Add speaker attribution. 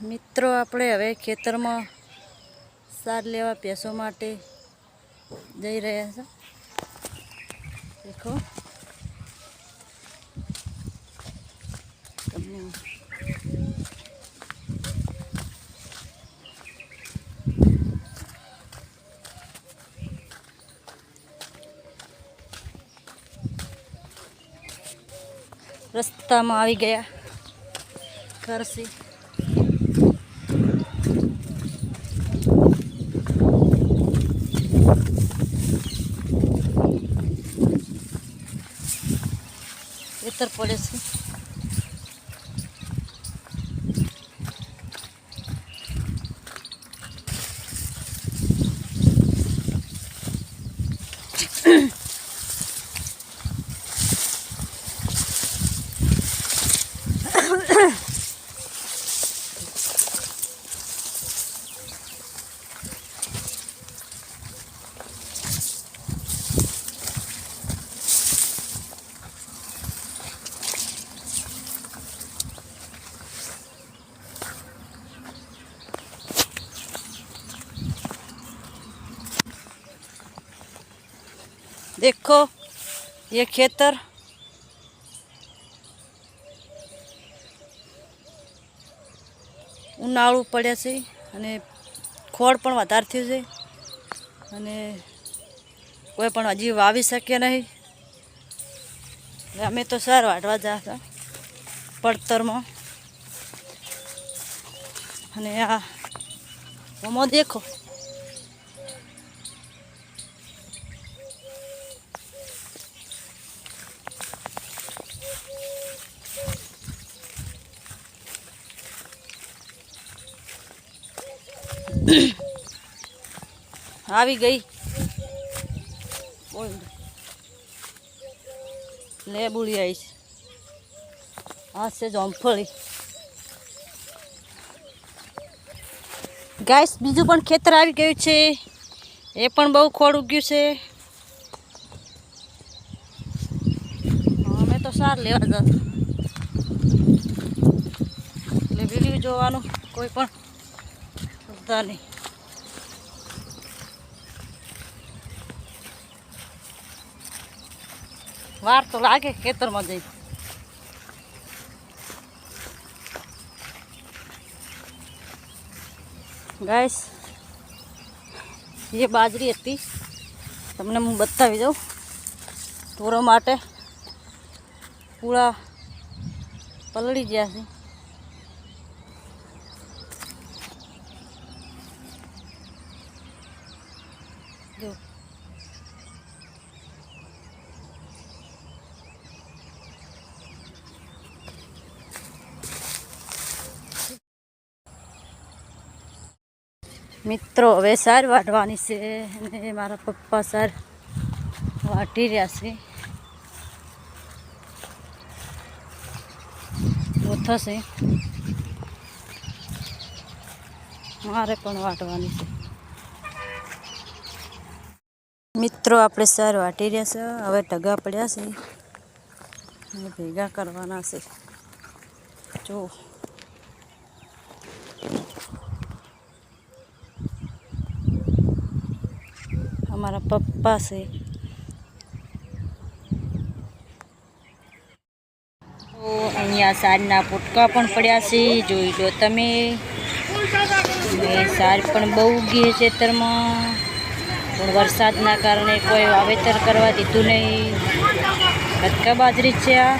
Speaker 1: મિત્રો, આપણે હવે ખેતરમાં સાર લેવા ભેંસો માટે જઈ રહ્યા છે. દેખો. તમને રસ્તામાં આવી ગયા કરશી ખેતર પડે देखो ये ખેતર ઉનાળું પડ્યા છે અને ખોળ પણ વધારે થયું છે અને કોઈ પણ હજી વાવી શકે નહીં અમે તો સાર વાટવા જા હતા પડતરમાં અને આ મમો દેખો આવી ગઈ. લે લેબુડી આવી છે આ છે જોમફળી. ગાઈસ, બીજું પણ ખેતર આવી ગયું છે. એ પણ બહુ ખોડ ઉગ્યું છે. અમે તો સાર લેવા જતા એટલે વીડિયો જોવાનું કોઈ પણ ભૂલતા નહીં. વાર તો લાગે ખેતરમાં જઈ ગાઈસ, એ બાજરી હતી. તમને હું બતાવી દઉં. ઢોરો માટે પૂળા પલળી ગયા છે. જો. મિત્રો, હવે સાર વાટવાની છે અને મારા પપ્પા સાર વાટી રહ્યા છે. થશે. મારે પણ વાટવાની છે. મિત્રો, આપણે સર વાટી રહ્યા છે. હવે ઢગા પડ્યા છે. ભેગા કરવાના છે. જો. અમારા પપ્પા છે. તો અહીંયા સારના પોટકા પણ પડ્યા છે. જોઈ લો તમે. સાર પણ બહુ ઉગી છે ખેતરમાં. પણ વરસાદના કારણે કોઈ વાવેતર કરવા દીધું નહીં. કટકા બાજરી છે આ.